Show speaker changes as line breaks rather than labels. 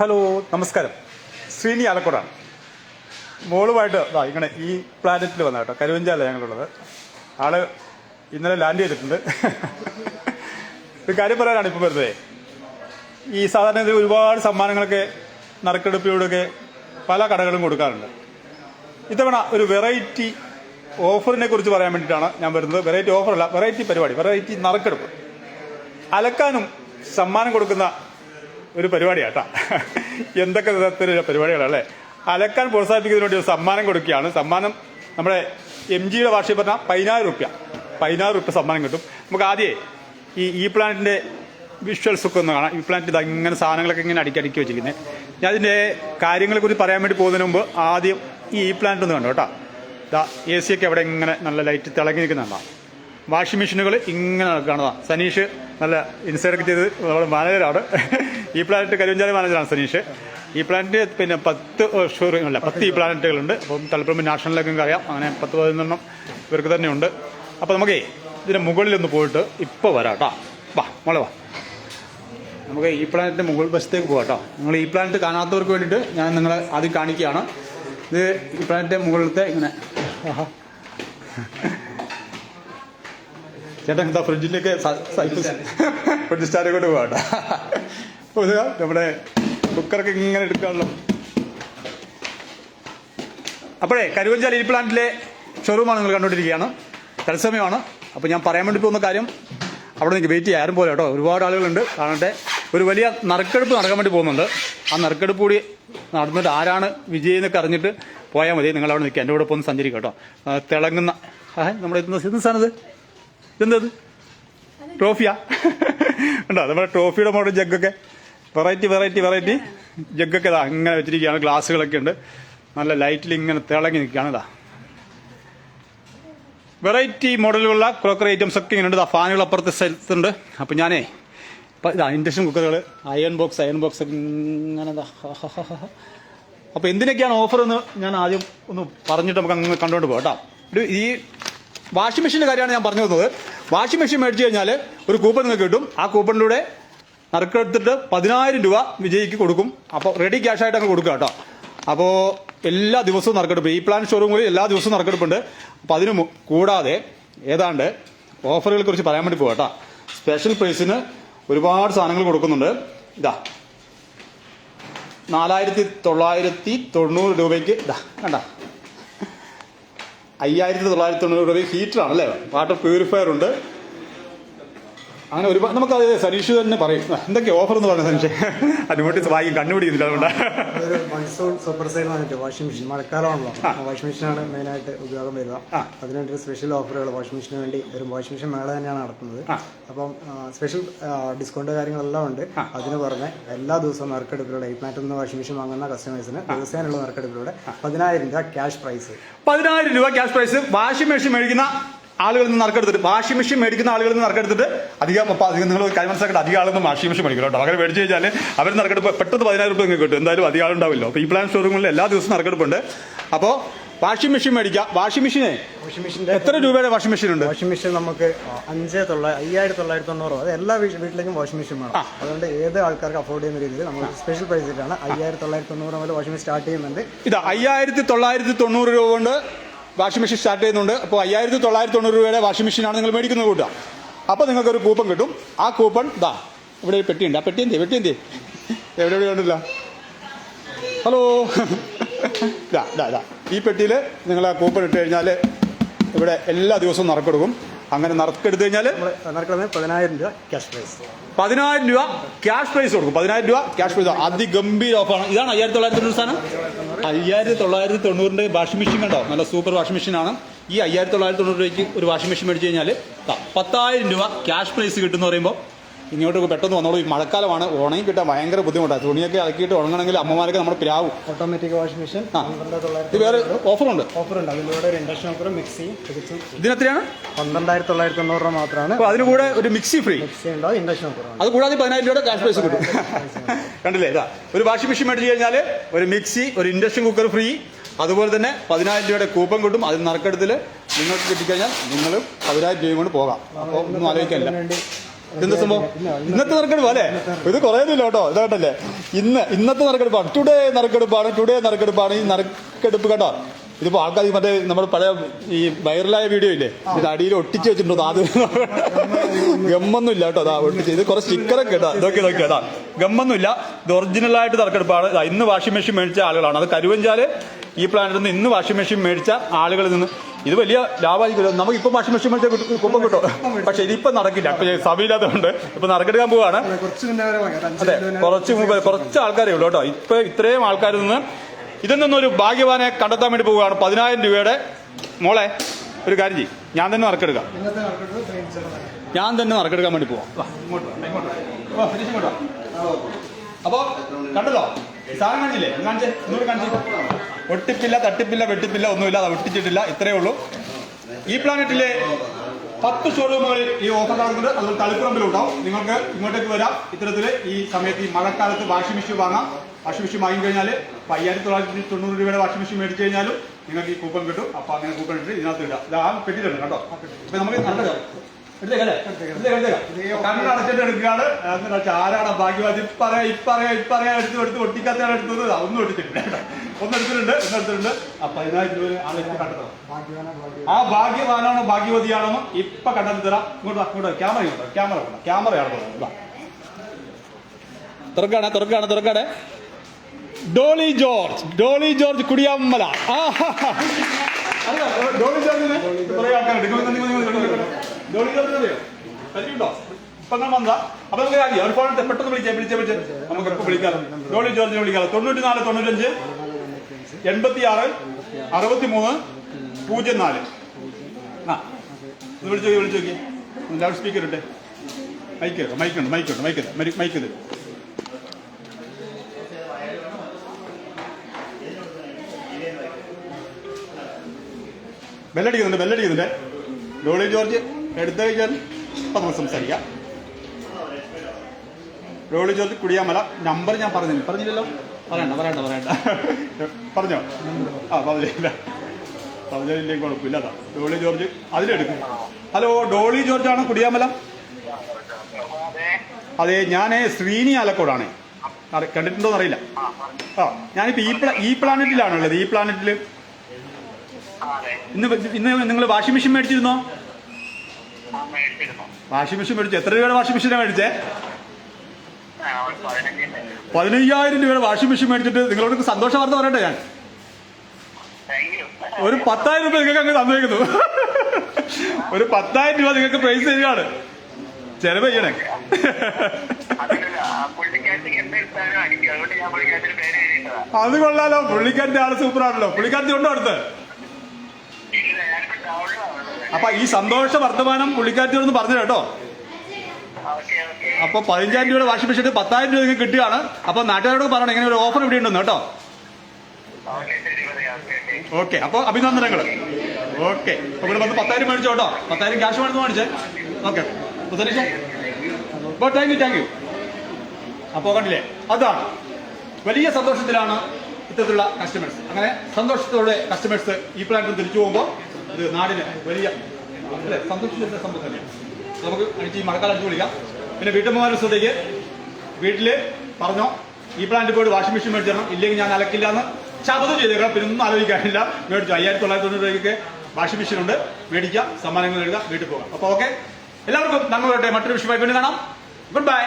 Hello നമസ്കാരം. ശ്രീനി ആലക്കോടാണ്. മോളുമായിട്ട് ദാ ഇങ്ങനെ ഈ പ്ലാനറ്റിൽ വന്ന കേട്ടോ കരുവഞ്ചാല ഞങ്ങളുള്ളത്. ആൾ ഇന്നലെ ലാൻഡ് ചെയ്തിട്ടുണ്ട്. ഒരു കാര്യം പറയാനാണ് ഇപ്പം വരുന്നത് ഈ സാധാരണ ഒരുപാട് സമ്മാനങ്ങളൊക്കെ നറുക്കെടുപ്പിലൂടെയൊക്കെ പല കടകളും കൊടുക്കാറുണ്ട്. ഇത്തവണ ഒരു വെറൈറ്റി ഓഫറിനെ കുറിച്ച് പറയാൻ വേണ്ടിയിട്ടാണ് ഞാൻ വരുന്നത്. വെറൈറ്റി ഓഫറല്ല വെറൈറ്റി പരിപാടി വെറൈറ്റി നറുക്കെടുപ്പ്. അലക്കാനും സമ്മാനം കൊടുക്കുന്ന ഒരു പരിപാടിയാട്ടാ. എന്തൊക്കെ തരത്തിലുള്ള പരിപാടികളല്ലേ? അലക്കാൻ പ്രോത്സാഹിപ്പിക്കുന്നതിന് വേണ്ടി ഒരു സമ്മാനം കൊടുക്കുകയാണ്. സമ്മാനം നമ്മുടെ എം ജിയുടെ ഭാഷയിൽ പറഞ്ഞാൽ പതിനായിരം റുപ്യ. പതിനായിരം റുപ്യ സമ്മാനം കിട്ടും. നമുക്ക് ആദ്യമേ ഈ ഈ പ്ലാന്റിന്റെ വിഷ്വൽസ് ഒക്കെ ഒന്ന് കാണാം. ഈ പ്ലാന്റ് ഇത് ഇങ്ങനെ സാധനങ്ങളൊക്കെ ഇങ്ങനെ അടുക്കി അടുക്കി വെച്ചിരിക്കുന്നത് ഞാൻ അതിന്റെ കാര്യങ്ങളെ കുറിച്ച് പറയാൻ വേണ്ടി പോകുന്നതിന് മുമ്പ് ആദ്യം ഈ ഈ പ്ലാന്റ് ഒന്ന് കണ്ടു കേട്ടോ. ഇതാ എ സി ഒക്കെ അവിടെ ഇങ്ങനെ നല്ല ലൈറ്റ് തിളങ്ങി നിൽക്കുന്നുണ്ടാവും വാഷിംഗ് മെഷീനുകൾ ഇങ്ങനെ കാണുന്നതാണ് സനീഷ് നല്ല ഇൻസൈഡൊക്കെ ചെയ്ത് നമ്മുടെ മാനേജറാണ്. ഈ പ്ലാനറ്റ് കരുവഞ്ചാലി മാനേജറാണ് സനീഷ്. ഈ പ്ലാനറ്റ് പിന്നെ പത്ത് ഷോറൂം അല്ല പത്ത് ഈ പ്ലാനറ്റുകളുണ്ട് അപ്പം തലപ്പുറം നാഷണലിലേക്കും അറിയാം അങ്ങനെ പത്ത് പതിനൊന്നെണ്ണം ഇവർക്ക് തന്നെയുണ്ട്. അപ്പോൾ നമുക്കേ ഇതിന്റെ മുകളിലൊന്ന് പോയിട്ട് ഇപ്പോൾ വരാം കേട്ടോ. വാ മോളെ വാ. നമുക്ക് ഈ പ്ലാനറ്റിന്റെ മുകൾ വശത്തേക്ക് പോകാം കേട്ടോ. നിങ്ങൾ ഈ പ്ലാനറ്റ് കാണാത്തവർക്ക് വേണ്ടിയിട്ട് ഞാൻ നിങ്ങളെ ആദ്യം കാണിക്കുകയാണ്. ഇത് ഈ പ്ലാനറ്റിന്റെ മുകളിലത്തെ ഇങ്ങനെ. ആഹാ. ചേട്ടൻ എന്താ ഫ്രിഡ്ജിലേക്ക് ഫ്രിഡ്ജ് സ്റ്റാൻഡ്. കൊണ്ട് പോകണ്ട നമ്മുടെ കുക്കറൊക്കെ ഇങ്ങനെ എടുക്കാണല്ലോ അപ്പോഴേ കരുവഞ്ചാൽ ഈ പ്ലാന്റിലെ ഷോറൂമാണ് നിങ്ങൾ കണ്ടുകൊണ്ടിരിക്കുകയാണ്. തത്സമയമാണ്. അപ്പോൾ ഞാൻ പറയാൻ വേണ്ടി പോകുന്ന കാര്യം അവിടെ നിന്ന് വെയിറ്റ് ചെയ്യാൻ പോലെ കേട്ടോ. ഒരുപാട് ആളുകളുണ്ട്. കാണട്ടെ. ഒരു വലിയ നറുക്കെടുപ്പ് നടക്കാൻ വേണ്ടി പോകുന്നുണ്ട്. ആ നറുക്കെടുപ്പ് കൂടി നടന്നിട്ട് ആരാണ് വിജയി എന്നൊക്കെ അറിഞ്ഞിട്ട് പോയാൽ മതി. നിങ്ങൾ അവിടെ നിൽക്കുക എന്റെ കൂടെ പോകുന്ന സഞ്ചരിക്കും കേട്ടോ. തിളങ്ങുന്ന നമ്മുടെ എത്തുന്ന സാധനം ഇതെന്തത് ട്രോഫിയാ? ഉണ്ടോ? നമ്മുടെ ട്രോഫിയുടെ മോഡൽ ജഗ്ഗൊക്കെ? വെറൈറ്റി വെറൈറ്റി വെറൈറ്റി ജഗ്ഗൊക്കെ ഇതാ ഇങ്ങനെ വെച്ചിരിക്കുകയാണ്. ഗ്ലാസ്സുകളൊക്കെ ഉണ്ട്. നല്ല ലൈറ്റിൽ ഇങ്ങനെ തിളങ്ങി നിൽക്കുകയാണ് ഇതാ. വെറൈറ്റി മോഡലുള്ള ക്രോക്കറി ഐറ്റംസ് ഒക്കെ ഇങ്ങനെ ഉണ്ട് ഫാനുകൾ അപ്പുറത്തെ സ്ഥലത്തുണ്ട്. അപ്പം ഞാനേ ഇപ്പം ഇതാ ഇൻഡക്ഷൻ കുക്കറുകൾ അയൺ ബോക്സ് അയൺ ബോക്സ് ഒക്കെ ഇങ്ങനെ അപ്പോൾ എന്തിനൊക്കെയാണ് ഓഫർ എന്ന് ഞാൻ ആദ്യം ഒന്ന് പറഞ്ഞിട്ട് നമുക്ക് അങ്ങ് കണ്ടുകൊണ്ട് പോകാം കേട്ടോ. ഒരു ഈ വാഷിംഗ് മെഷീന്റെ കാര്യമാണ് ഞാൻ പറഞ്ഞു തന്നത്. വാഷിംഗ് മെഷീൻ മേടിച്ചു കഴിഞ്ഞാൽ ഒരു കൂപ്പൺ നിങ്ങൾക്ക് കിട്ടും. ആ കൂപ്പണിലൂടെ നറുക്കെടുത്തിട്ട് പതിനായിരം രൂപ വിജയിക്ക് കൊടുക്കും. അപ്പോൾ റെഡി ക്യാഷ് ആയിട്ട് അങ്ങ് കൊടുക്കുക കേട്ടോ. അപ്പോൾ എല്ലാ ദിവസവും നറുക്കെടുപ്പ്. ഈ പ്ലാൻ ഷോറൂമിൽ എല്ലാ ദിവസവും നറുക്കെടുപ്പുണ്ട്. അപ്പോൾ അതിന് കൂടാതെ ഏതാണ്ട് ഓഫറുകളെ കുറിച്ച് പറയാൻ വേണ്ടി പോകാം കേട്ടോ. സ്പെഷ്യൽ പ്രൈസിന് ഒരുപാട് സാധനങ്ങൾ കൊടുക്കുന്നുണ്ട്. ഇതാ. നാലായിരത്തി തൊള്ളായിരത്തി തൊണ്ണൂറ് രൂപയ്ക്ക് ഇതാ കണ്ട? അയ്യായിരത്തി തൊള്ളായിരത്തി തൊണ്ണൂറ് രൂപ ഹീറ്ററാണ് അല്ലേ? വാട്ടർ പ്യൂരിഫയർ ഉണ്ട് അങ്ങനെ ഒരുപാട് നമുക്ക് നമുക്കത് സനീഷ് തന്നെ പറയും. എന്തൊക്കെ ഓഫർ എന്ന് പറയുന്നത് സനീഷ്? അനുമോട്ടി വായിക്കും കണ്ടുപിടിക്കുന്നില്ല അതുകൊണ്ട്.
ഒരു മൺസൂൺ സൂപ്പർ സെയിൽ വന്നിട്ട് വാഷിംഗ് മെഷീൻ മഴക്കാലമാണല്ലോ. വാഷിംഗ് മെഷീനാണ് മെയിനായിട്ട് ഉപയോഗം വരിക. അതിനായിട്ട് സ്പെഷ്യൽ ഓഫറുകൾ വാഷിംഗ് മെഷീന് വേണ്ടി ഒരു വാഷിംഗ് മെഷീൻ മേള തന്നെയാണ് നടത്തുന്നത്. അപ്പം സ്പെഷ്യൽ ഡിസ്കൗണ്ട് കാര്യങ്ങളെല്ലാം ഉണ്ട്. അതിന് പുറമെ എല്ലാ ദിവസവും നറുക്കെടുപ്പിലൂടെ ഈ പ്ലാറ്റിൽ നിന്ന് വാഷിംഗ് മെഷീൻ വാങ്ങുന്ന കസ്റ്റമേഴ്സിന് ദിവസേനുള്ള നറുക്കെടുപ്പിലൂടെ പതിനായിരം രൂപ ക്യാഷ് പ്രൈസ്
പതിനായിരം രൂപ ക്യാഷ് പ്രൈസ് വാഷിംഗ് മെഷീൻ മേടിക്കുന്ന ആളുകളിൽ നിന്ന് നറുക്കെടുത്തിട്ട് വാഷിംഗ് മെഷീൻ മേടിക്കുന്ന ആളുകളിൽ നിന്ന് നറുക്കെടുത്തിട്ട് അധികം അധികം നിങ്ങൾ കാര്യം മനസ്സിലാക്കിയിട്ട് അധികം ആളൊന്നും വാഷിംഗ് മെഷീൻ മേടിക്കണം കേട്ടോ. അങ്ങനെ മേടിച്ച് കഴിഞ്ഞാൽ അവർ നറുക്കെടുപ്പ് പെട്ടെന്ന് പതിനായിരം രൂപ നിങ്ങൾക്ക് കിട്ടും. എന്തായാലും അധികം ആളുണ്ടാവില്ലോ. അപ്പോൾ ഈ പ്ലാൻ ഷോറൂമിൽ എല്ലാ ദിവസവും നറുക്കെടുപ്പുണ്ട്. അപ്പോൾ വാഷിംഗ് മെഷീൻ മേടിക്കുക വാഷിംഗ് മെഷീനെ
വാഷിംഗ്
എത്ര രൂപയുടെ വാഷിംഗ് മെഷീൻ ഉണ്ട്?
വാഷിംഗ് മെഷീൻ നമുക്ക് അഞ്ച് തൊള്ളായിരം അയ്യായിരത്തി തൊള്ളായിരത്തി തൊണ്ണൂറ് അത് എല്ലാ വീട്ടിലേക്കും വാഷിംഗ് മെഷീൻ വേണം. അതുകൊണ്ട് ഏത് ആൾക്കാർക്ക് അഫോർഡ് ചെയ്യുന്ന രീതിയിൽ നമ്മൾ സ്പെഷ്യൽ പ്രൈസിലാണ് അയ്യായിരത്തി തൊള്ളായിരത്തി തൊണ്ണൂറ് മുതൽ വാഷിംഗ് മെഷീൻ സ്റ്റാർട്ട് ചെയ്യുന്നുണ്ട്.
ഇത് അയ്യായിരത്തി തൊള്ളായിരത്തി തൊണ്ണൂറ് രൂപ കൊണ്ട് വാഷിംഗ് മെഷീൻ സ്റ്റാർട്ട് ചെയ്യുന്നുണ്ട്. അപ്പോൾ അയ്യായിരത്തി തൊള്ളായിരത്തി തൊണ്ണൂറ് രൂപയുടെ വാഷിംഗ് മെഷീനാണ് നിങ്ങൾ മേടിക്കുന്നത് കൂട്ടുക അപ്പോൾ നിങ്ങൾക്ക് ഒരു കൂപ്പൺ കിട്ടും. ആ കൂപ്പൺ ദാ ഇവിടെ ഒരു പെട്ടിയുണ്ട്. ആ പെട്ടി എന്തേ പെട്ടി എന്തേ എവിടെ എവിടെ ഉണ്ടല്ല ഹലോ? ഇതാ ഇതാ ഇതാ ഈ പെട്ടിയിൽ നിങ്ങൾ ആ കൂപ്പൺ ഇട്ട് കഴിഞ്ഞാൽ ഇവിടെ എല്ലാ ദിവസവും നറുക്കെടുക്കും. അങ്ങനെ നറുക്കെടുത്ത് കഴിഞ്ഞാൽ
പതിനായിരം രൂപ ക്യാഷ് പ്രൈസ്.
പതിനായിരം രൂപ ക്യാഷ് പ്രൈസ് കൊടുക്കും. പതിനായിരം രൂപ ക്യാഷ് പ്രൈസ്. അതിഗംഭീര ഓഫറാണ്. ഇതാണ് അയ്യായിരത്തി തൊള്ളായിരത്തി തൊണ്ണൂറ് സാധനം. അയ്യായിരത്തി തൊള്ളായിരത്തി തൊണ്ണൂറിന്റെ വാഷിംഗ് മെഷീൻ കണ്ടോ? നല്ല സൂപ്പർ വാഷിംഗ് മെഷീനാണ്. ഈ അയ്യായിരത്തി തൊള്ളായിരത്തി തൊണ്ണൂറ് രൂപയ്ക്ക് ഒരു വാഷിംഗ് മെഷീൻ മേടിച്ച് കഴിഞ്ഞാൽ പത്തായിരം രൂപ ക്യാഷ് പ്രൈസ് കിട്ടുമെന്ന് പറയുമ്പോൾ ഇങ്ങോട്ട് പെട്ടെന്ന് വന്നോളൂ. ഈ മഴക്കാലമാണ്. ഉണങ്ങി കിട്ടാൻ ഭയങ്കര ബുദ്ധിമുട്ടാണ്. തുണിയൊക്കെ ഇളക്കിയിട്ട് ഉണങ്ങണമെങ്കിൽ അമ്മമാരൊക്കെ നമ്മുടെ പ്രാവും.
ഓട്ടോമാറ്റിക് വാഷിംഗ് മെഷീൻ
ഇത് വേറെ ഓഫറുണ്ട്.
ഓഫറുണ്ട്. അതിലൂടെ ഒരു ഇൻഡക്ഷൻ കുക്കറും മിക്സിയും തികച്ചും
ഇതിനെത്രയാണ്?
പന്ത്രണ്ടായിരത്തി തൊള്ളായിരത്തി തൊണ്ണൂറ് രൂപ മാത്രമാണ്.
അപ്പോൾ അതിന് കൂടെ ഒരു മിക്സി ഫ്രീ
മിക്സി ഉണ്ടോ. ഇൻഡക്ഷൻ കുക്കർ
അത് കൂടാതെ പതിനായിരം രൂപയുടെ ക്യാഷ് പ്രൈസ് കിട്ടും. കണ്ടില്ലേ? ഇതാ. ഒരു വാഷിംഗ് മെഷീൻ മേടിച്ച് കഴിഞ്ഞാൽ ഒരു മിക്സി ഒരു ഇൻഡക്ഷൻ കുക്കർ ഫ്രീ അതുപോലെ തന്നെ പതിനായിരം രൂപയുടെ കൂപ്പൺ കിട്ടും. അതിൽ നറുക്കെടുത്തിൽ നിങ്ങൾക്ക് കിട്ടിക്കഴിഞ്ഞാൽ നിങ്ങൾ പതിനായിരം രൂപയും കൊണ്ട് പോകാം. അപ്പോൾ ഒന്നും ആലോചിക്കാനില്ല ഇതെന്താ സംഭവം? ഇന്നത്തെ നറുക്കെടുപ്പ് അല്ലേ? ഇത് കുറേ ഇല്ല കേട്ടോ ഇതായിട്ടല്ലേ? ഇന്ന് ഇന്നത്തെ നറുക്കെടുപ്പാണ്. ടുഡേ നറുക്കെടുപ്പാണ് ടുഡേ നറുക്കെടുപ്പാണ് ഈ നറുക്കെടുപ്പ് കേട്ടോ. ഇതിപ്പോ ആൾക്കാർ മറ്റേ നമ്മുടെ പഴയ ഈ വൈറലായ വീഡിയോ ഇല്ലേ? ഇത് അടിയിൽ ഒട്ടിച്ച് വെച്ചിട്ടുണ്ടോ അത് ഗമ്മൊന്നും ഇല്ല കേട്ടോ അതാ ഒട്ടിച്ച്. ഇത് കുറെ സ്റ്റിക്കറൊക്കെ കേട്ടോ ഇതൊക്കെ ഇതൊക്കെ അതാ ഗമ്മൊന്നും ഇല്ല. ഇത് ഒറിജിനൽ ആയിട്ട് നറുക്കെടുപ്പാണ്. ഇന്ന് വാഷിംഗ് മെഷീൻ മേടിച്ച ആളുകളാണ്. അത് കരുവഞ്ചാൽ ഈ പ്ലാന്റിൽ നിന്ന് ഇന്ന് വാഷിംഗ് മെഷീൻ മേടിച്ച ആളുകളിൽ നിന്ന് ഇത് വലിയ ലാഭമായിരിക്കും നമുക്ക് ഇപ്പം വാഷിംഗ് മെഷീൻ മേടിച്ച കുപ്പം കിട്ടും. പക്ഷെ ഇതിപ്പം നടക്കില്ല. ഇപ്പൊ സമയമില്ലാത്തതുകൊണ്ട് ഇപ്പൊ നറുക്കെടുക്കാൻ പോവാണ്. അതെ കുറച്ച് മുമ്പ് കുറച്ച് ആൾക്കാരേ ഉള്ളൂ കേട്ടോ. ഇപ്പൊ ഇത്രയും ആൾക്കാരിൽ നിന്ന് ഇതിൽ നിന്നൊരു ഭാഗ്യവാനെ കണ്ടെത്താൻ വേണ്ടി പോവുകയാണ്. പതിനായിരം രൂപയുടെ മോളെ ഒരു കാര്യം ചെയ്യും. ഞാൻ തന്നെ നറുക്കെടുക്കാം ഞാൻ തന്നെ നറുക്കെടുക്കാൻ വേണ്ടി പോവാം. ഇങ്ങോട്ട് വാ, ഇങ്ങോട്ട് വാ. വാ, ഫിനിഷ് ഇങ്ങോട്ട് വാ. അപ്പൊ കണ്ടല്ലോ സാധനം കാണിച്ചില്ലേ? കാണിച്ചേ ഒന്നുകൂടി ഒട്ടിപ്പില്ല തട്ടിപ്പില്ല വെട്ടിപ്പില്ല ഒന്നുമില്ല അത് ഒട്ടിച്ചിട്ടില്ല. ഇത്രയേ ഉള്ളൂ. ഈ പ്ലാനറ്റിലെ പത്ത് ഷോറൂമുകളിൽ ഈ ഓഫർ നടക്കുന്നുണ്ട് അതുപോലെ തളിപ്പറമ്പിലുണ്ടാവും നിങ്ങൾക്ക് ഇങ്ങോട്ടേക്ക് വരാം. ഇത്തരത്തിൽ ഈ സമയത്ത് ഈ മഴക്കാലത്ത് വാഷിംഗ് മെഷീൻ വാങ്ങാം. വാഷിംഗ് മെഷീൻ വാങ്ങി കഴിഞ്ഞാൽ അയ്യായിരത്തി തൊള്ളായിരത്തി തൊണ്ണൂറ് രൂപയുടെ വാഷിംഗ് മെഷീൻ മേടിച്ചു കഴിഞ്ഞാലും നിങ്ങൾക്ക് ഈ കൂപ്പൺ കിട്ടും. അപ്പൊ അങ്ങനെ കൂപ്പൺ ഇട്ട് ഇതിനകത്ത് ഇടാം. ഇത് ആ പെട്ടിട്ടുണ്ട് കേട്ടോ അപ്പൊ നമുക്ക് നടക്കാം എടുത്തേക്കല്ലേ എടുത്തേക്കാം എടുത്തേക്കാം കണ്ണ് അടച്ചിട്ട് എടുക്കുകയാണ്. എന്നിട്ട് ആരാണ് ഭാഗ്യവാദി ഇപ്പറയാ ഇപ്പറയാ ഇപ്പറയാ എടുത്ത് എടുത്ത് ഒട്ടിക്കാത്തയാണ് എടുത്തത്. ഒന്നും ഒട്ടിച്ചിട്ടില്ല ഒന്ന് എടുത്തിട്ടുണ്ട് ഒന്ന് എടുത്തിട്ടുണ്ട്. ആ പതിനായിരം രൂപ ഇപ്പൊ
ഭാഗ്യവാനാ ഭാഗ്യം.
ആ ഭാഗ്യവാനാണോ ഭാഗ്യവതിയാണോ ഇപ്പൊ കണ്ടെത്തി തരാം ഇങ്ങോട്ട് ഇങ്ങോട്ട് ക്യാമറ ഇങ്ങോട്ട് ക്യാമറ ഉണ്ടോ ക്യാമറയാണ് തുറക്കാണ് തുറക്കാണ് തുറക്കാണ്. ഡോളി ജോർജ് ഡോളി ജോർജ് കുടിയാമ്മല? ഡോളി ജോർജിന് കുറെ ആൾക്കാരുണ്ട്. എടുക്കുമെന്ന് വന്ന്. നമുക്ക് വിളിക്കാം ഡോളി ജോർജിനെ വിളിക്കാം. തൊണ്ണൂറ്റി നാല് തൊണ്ണൂറ്റഞ്ച് എൺപത്തി ആറ് അറുപത്തി മൂന്ന് പൂജ്യം നാല് ആ ഒന്ന് വിളിച്ചു നോക്കി ലൗഡ് സ്പീക്കർ ഇട്ടെ. മൈക്ക് മൈക്കുണ്ട് മൈക്കുണ്ട് മൈക്ക് മൈക്ക് ബെല്ലടിക്കുന്നുണ്ട് ബെല്ലടിക്കുന്നുണ്ട് ഡോളി ജോർജ്. എടുത്തു കഴിഞ്ഞാൽ നമുക്ക് സംസാരിക്കാം. ഡോളി ജോർജ് കുടിയാമല നമ്പർ ഞാൻ പറഞ്ഞില്ല. പറഞ്ഞില്ലല്ലോ? പറയണ്ട പറയണ്ട പറയണ്ട. പറഞ്ഞോ? ആ പറഞ്ഞില്ല. പറഞ്ഞില്ലെങ്കിൽ കുഴപ്പമില്ല അതാ. ഡോളി ജോർജ് അതിലെടുക്കും. ഹലോ ഡോളി ജോർജ് ആണ് കുടിയാമല? അതെ ഞാൻ ശ്രീനി ആലക്കോടാണ്. കണ്ടിട്ടുണ്ടോന്ന് അറിയില്ല. ആ ഞാനിപ്പോ ഈ പ്ലാ ഈ പ്ലാനറ്റിലാണുള്ളത്. ഈ പ്ലാനറ്റിൽ ഇന്ന് ഇന്ന് നിങ്ങൾ വാഷിംഗ് മെഷീൻ മേടിച്ചിരുന്നോ? വാഷിംഗ് മെഷീൻ മേടിച്ചു? എത്ര രൂപയുടെ വാഷിംഗ് മെഷീനാണ് മേടിച്ചേ? പതിനയ്യായിരം രൂപയുടെ വാഷിംഗ് മെഷീൻ മേടിച്ചിട്ട് നിങ്ങളോട് സന്തോഷ വാർത്ത പറയട്ടെ ഞാൻ. ഒരു പത്തായിരം രൂപ നിങ്ങൾക്ക് അങ്ങ് തന്നേക്കുന്നു. ഒരു പത്തായിരം രൂപ നിങ്ങൾക്ക് പ്രൈസ് തരികയാണ്. ചെലവ് ചെയ്യണേ. അത് കൊള്ളാലോ. പുള്ളിക്കാരന്റെ ആൾ സൂപ്പർ ആണല്ലോ. പുള്ളിക്കാരത്തി ഉണ്ടോ അടുത്ത്? അപ്പൊ ഈ സന്തോഷ വർത്തമാനം പുള്ളിക്കാരത്തിയോടൊന്ന് പറഞ്ഞു കേട്ടോ. അപ്പൊ പതിനഞ്ചായിരം രൂപയുടെ വാഷിംഗ് മെഷീൻ പത്തായിരം രൂപ നിങ്ങൾക്ക് കിട്ടുകയാണ്. അപ്പൊ നാട്ടുകാരോട് പറയണം ഇങ്ങനെ ഒരു ഓഫർ ഇവിടെ ഉണ്ടെന്ന് കേട്ടോ.
ഓക്കെ
അപ്പൊ അഭിനന്ദനങ്ങൾ ഓക്കെ ഇവിടെ വന്ന് പത്തായിരം മേടിച്ചോ കേട്ടോ. പത്തായിരം ക്യാഷ് വേണമെന്ന് മേടിച്ചേ? Okay. Thank you thank you അപ്പോൾ കണ്ടില്ലേ? അതാണ്. വലിയ സന്തോഷത്തിലാണ് ഇത്തരത്തിലുള്ള കസ്റ്റമേഴ്സ് അങ്ങനെ സന്തോഷത്തോടെ കസ്റ്റമേഴ്സ് ഈ പ്ലാന്റിൽ തിരിച്ചു പോകുമ്പോൾ നാടിന് വലിയ സന്തോഷിച്ച സംഭവം തന്നെയാണ്. നമുക്ക് എനിക്ക് ഈ മഴക്കാലം അടിച്ചു വിളിക്കാം പിന്നെ വീട്ടമ്മമാരുടെ ശ്രദ്ധയ്ക്ക് വീട്ടിൽ പറഞ്ഞോ ഈ പ്ലാന്റ് പോയിട്ട് വാഷിംഗ് മെഷീൻ മേടിച്ചു ഇല്ലെങ്കിൽ ഞാൻ അലക്കില്ല എന്ന് ശബ്ദം ചെയ്തേക്കണം പിന്നെ ഒന്നും ആലോചിക്കാനില്ല. മേടിച്ചു അയ്യായിരത്തി തൊള്ളായിരത്തി തൊണ്ണൂറ് രൂപയ്ക്ക് വാഷിംഗ് മെഷീൻ ഉണ്ട്. മേടിക്കുക സമ്മാനങ്ങൾ എഴുതുക വീട്ടിൽ പോകാം അപ്പോൾ ഓക്കെ എല്ലാവർക്കും നന്മ മറ്റൊരു വിഷയമായി പിന്നെ കാണാം. Good bye